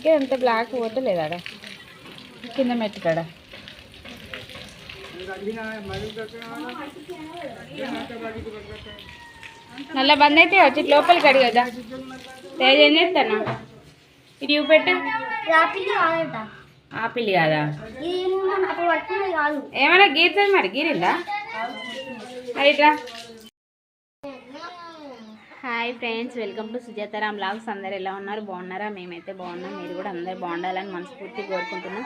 ఇంకా ఎంత బ్లాక్ పోతలేదు ఆడ? కింద మెట్టుకాడ నల్ల బంద్ అయితే వచ్చి లోపలికి అడిగదా తేజ్ ఏం చేస్తానా? ఇది చూపెట్టు. ఆపిల్ కాదా? ఏమైనా గీరుతుంది మరి గీరిందా? మరి ఇట్లా. Hi friends welcome to Sujataram blogs అందరు ఎలా ఉన్నారు? బాగున్నారా? మేమైతే బాగున్నాం. మీరు కూడా అందరు బాగుండాలని మనస్ఫూర్తి కోరుకుంటున్నాం.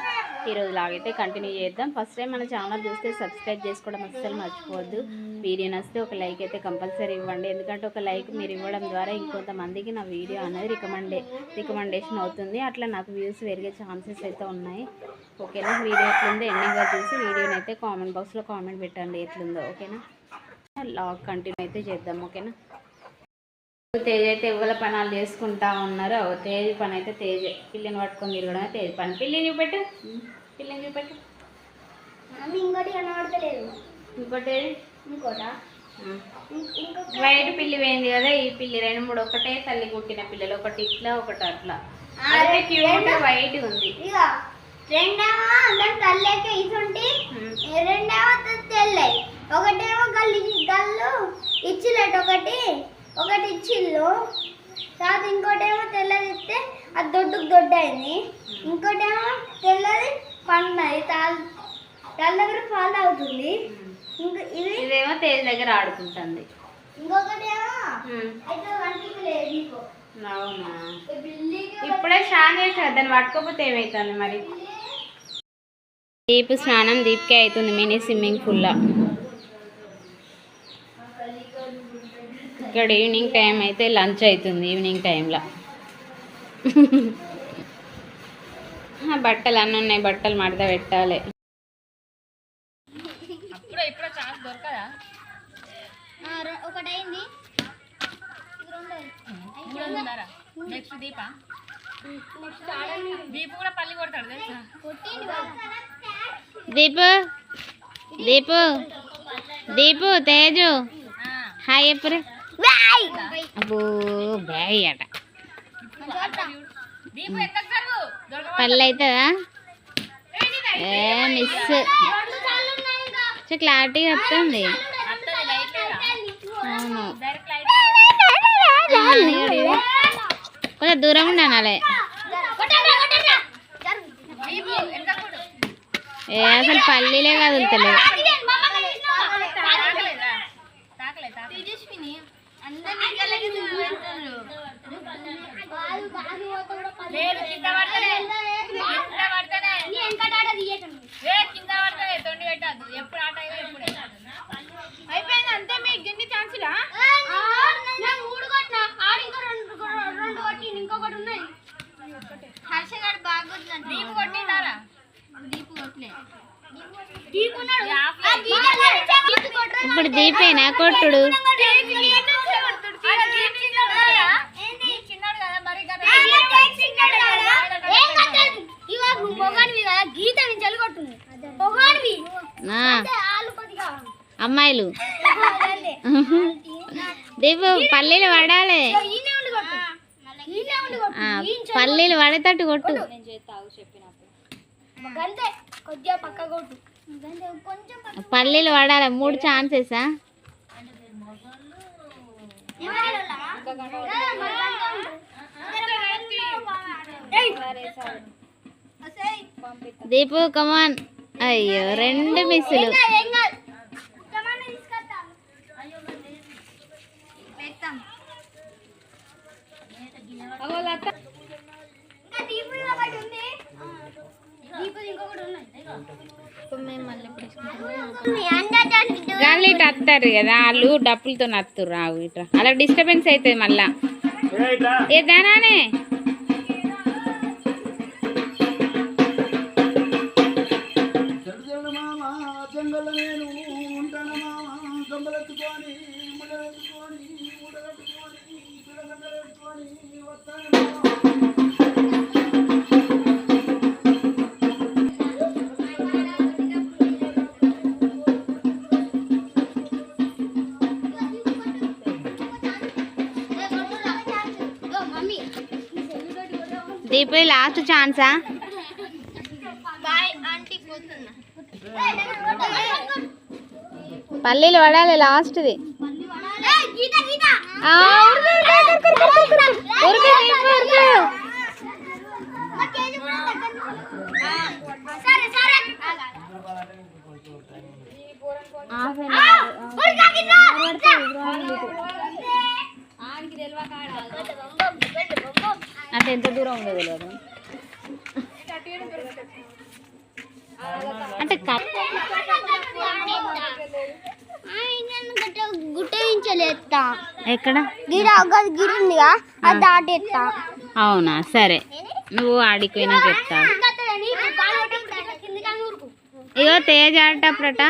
ఈరోజు లాగైతే కంటిన్యూ చేద్దాం. ఫస్ట్ టైం మన ఛానల్ చూస్తే సబ్స్క్రైబ్ చేసుకోవడం అస్సలు మర్చిపోవద్దు. వీడియో నచ్చితే ఒక లైక్ అయితే కంపల్సరీ ఇవ్వండి. ఎందుకంటే ఒక లైక్ మీరు ఇవ్వడం ద్వారా ఇంకొంతమందికి నా వీడియో అనేది రికమెండే రికమెండేషన్ అవుతుంది. అట్లా నాకు వ్యూస్ పెరిగే ఛాన్సెస్ అయితే ఉన్నాయి. ఓకేనా? వీడియో ఎట్లుందో ఎండింగ్గా చూసి వీడియోని అయితే కామెంట్ బాక్స్లో కామెంట్ పెట్టండి. ఎట్లుందో ఓకేనా? లాగ్ కంటిన్యూ అయితే చేద్దాం. ఓకేనా? తేజ్ అయితే ఇవ్వల పనాలు చేసుకుంటా ఉన్నారు తేజ్ పని అయితే తేజ్. పిల్లిని పట్టుకొని తిరగడమే తేజ్ పని. పిల్లిని చూపెట్టు. పిల్లిని చూపెట్టు. ఇంకోటి కనబడతలేదు. ఇంకోటి? ఇంకోట? వైట్ పిల్లి పోయింది కదా ఈ పిల్లి రెండు మూడు ఒకటే తల్లి కుట్టిన పిల్లలు. ఒకటి ఇట్లా ఒకటి అట్లా. వైట్ ఉంది. రెండేమో దాని తల్లేక ఇసుంటి ఉమ్. రెండేమో ఒకటేమో గల్లి గల్లు ఇచ్చిలట ఒకటి. ఒకటి ఇచ్చిల్లు తర్వాత ఇంకోటేమో తెల్లది ఇస్తే అది దొడ్డుకు దొడ్డు అయింది ఇంకోటేమో తెల్లది పండున్నది. తాల్ తల దగ్గర పాలు అవుతుంది ఇంక ఇది ఇదేమో తేజ్ దగ్గర ఆడుకుంటుంది. ఇంకొకటేమో ఉమ్. అయితే వంటికి లేదు నీకు. అవునా? ఈ బిల్లికి ఇప్పుడే స్నానం చేసా దాన్ని పట్టుకోకపోతే ఏమవుతుంది మరి? దీపు స్నానం దీప్కే అవుతుంది. మినీ స్విమ్మింగ్ పూల్లో. ఇక్కడ ఈవినింగ్ టైం అయితే లంచ్ అవుతుంది ఈవినింగ్ టైంలో బట్టలు అన్నీ ఉన్నాయి బట్టలు మడత పెట్టాలి. నెక్స్ట్ దీప నెక్స్ట్ ఆడని దీపు? కూడా పల్లి కొడతాడు. దీపు దీపు దీపు తేజు. హాయ్ ఎప్పుడు? అబ్బో బ్యాగ్ అట దీపు ఎంత కరువు దొరక పళ్ళు అవుతుందా ఏ మిస్ రెండు సార్లు ఉన్నాయి ఇంకా. సో క్లారిటీగా వస్తుంది అత్తది లైట్ లేదా అవును డైరెక్ట్ లైట్ కొంచెం దూరం ఉండాలి కొట్టండ్రా, కొట్టండ్రా. జరుగు. దీపు ఎంత కొడు ఏ అసలు పల్లీలే కదులుతలేవు ఎప్పుడు ఆట అయ్యో ఎప్పుడు. అయిపోయింది? అంతే మీ గిన్ని ఛాన్సులా? ఆ, నేను మూడు కొట్టినా. ఆడు ఇంకో రెండు రెండు కొట్టిండు. ఇంకొకటి ఉన్నది. దీపు కొట్టిండారా? దీపు. ఇప్పుడు దీపేనా? కొట్టుడు చిన్నాడు కదా మరి కదా ఆ, నా టేక్ చిన్నాడు కదా. ఏం కట్టదు. ఇగో నువ్వు మొగాడివి కదా, గీత అమ్మాయిలు. దీపు పల్లీలు పడాలి పల్లీలు పడేటట్టు కొట్టు. పల్లీలు పడాలి మూడు ఛాన్సెసా? దీపు కమాన్ అయ్యో రెండు మిస్సులు. గాలి ఇటు వస్తారు కదా వాళ్ళు డప్పులతో నత్తురు రావు ఇట్లా అలా డిస్టర్బెన్స్ అవుతుంది మళ్ళా. ఏ దానానే? దీపు లాస్ట్ ఛాన్సా పల్లీలు పడాలి లాస్ట్ది అంటే ఎంత దూరం ఉందో తెలియదు అంటే కట్ గుట్ట నుంచి లేస్తా ఎక్కడ? గిడ ఒక గిడ ఉందిగా అది దాటేస్తా అవునా? సరే. నువ్వు ఆడికి పోయినాక చెప్తావు ఇగో తేజ్ ఆడేటప్పుడట.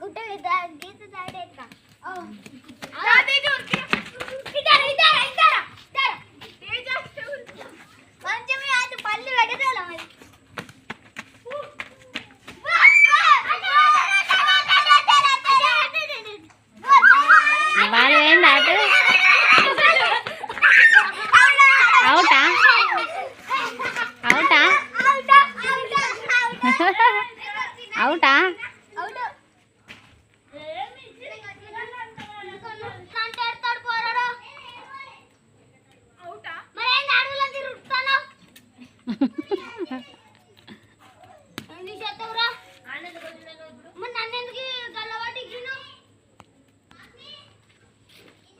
గుట్ట గీత దాటేస్తా కొంచెమే అది పళ్ళు పెడతాను మరి బాగా ఏంది అటు అవుటా అవుటా అవుటా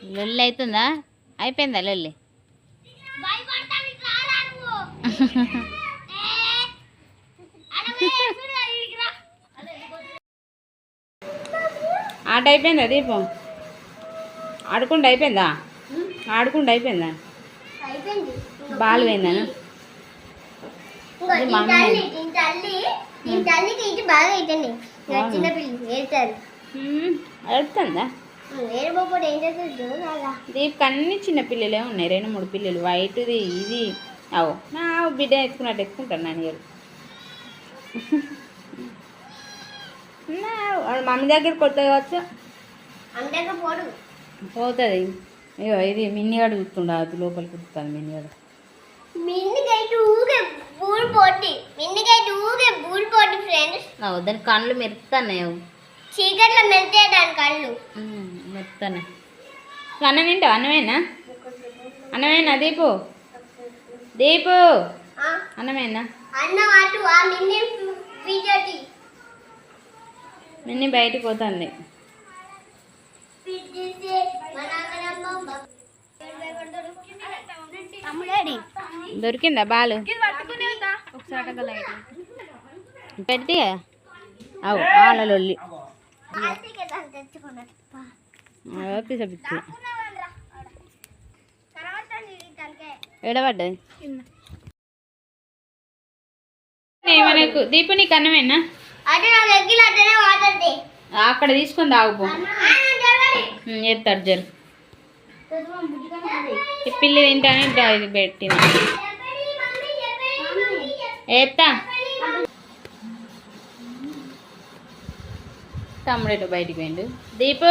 లొల్లి అవుతుందా? అయిపోయిందా లొల్లి? ఆట అయిపోయిందా దీపం? ఆడుకుంటూ అయిపోయిందా? ఆడుకుంటూ అయిపోయిందా? బాల్ పోయిందా ఇంకో ఇది ఈ మా అమ్మ. తల్లి ఈ తల్లి ఈ తల్లికి ఇది బాగా అవుతుంది అవునా? చిన్నపిల్లలు ఏడుతారు. అడుగుతుందా వేరే పోతే ఏం చేస్తుంది చూడాలా దీనికి అన్ని చిన్న పిల్లలే ఉన్నాయి. రెండు మూడు పిల్లలు. వైట్ది ఇది. అవు నా బిడ్డ ఎత్తుకున్నట్టు ఎత్తుకుంటాను నాన్నగారు. మమ్మీ దగ్గర కొత్త కావచ్చు. పోతుంది. అయ్యో ఇది మిన్నిగాడు చూస్తుండ అది లోపలికి కుడుతుంది మిన్నిగాడు దాని కళ్ళు మెరుతున్నాయి అవు. చీకట్లో మెరితే దాని కళ్ళు మెరుతున్నాయి అన్నం తింటావు? అన్నమేనా? అన్నమేనా దీపు? దీపు? అన్నమేనా? అన్న అటు ఆ మిన్ని మిన్ని బయటికి పోతుంది. దొరికిందా బాలు? పెట్టి. అవు ఆలలొల్లి పిచ్చి. ఎడబడ్డది. దీపు నీకు అన్నమేనా? అదే నా దగ్గర అట్టనే వాటర్ది అక్కడ తీసుకొని తాగుపో. ఎత్తాడు జరు. పిల్లి తింటానే ఇది పెట్టిన ఎత్తా. తమ్ముడు ఇటు బయటికి పోయిండు? దీపు?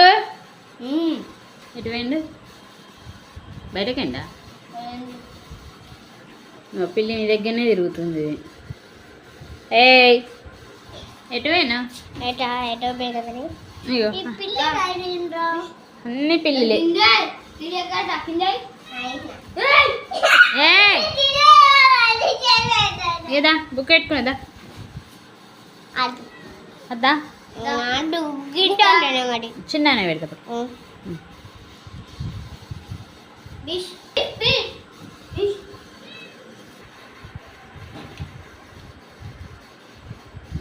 ఇటు వెండా మా పిల్లి నీ దగ్గరనే తిరుగుతుంది. ఏయ్! ఎటు పోయినా ఏటా ఏటో బేగదని ఇగో. ఈ పిల్ల కాయలేంద్రా అన్ని పిల్లిలే. ఏదా బుక్ పెట్టుకునేదా అద్దా? చిన్ననే పెడతా.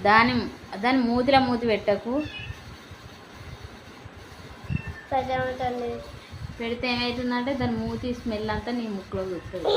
దాని దాని మూతిలో మూతి పెట్టకు. పెడితే ఏమవుతుందంటే దాని మూతి స్మెల్ అంతా నీ ముక్కులో వస్తుంది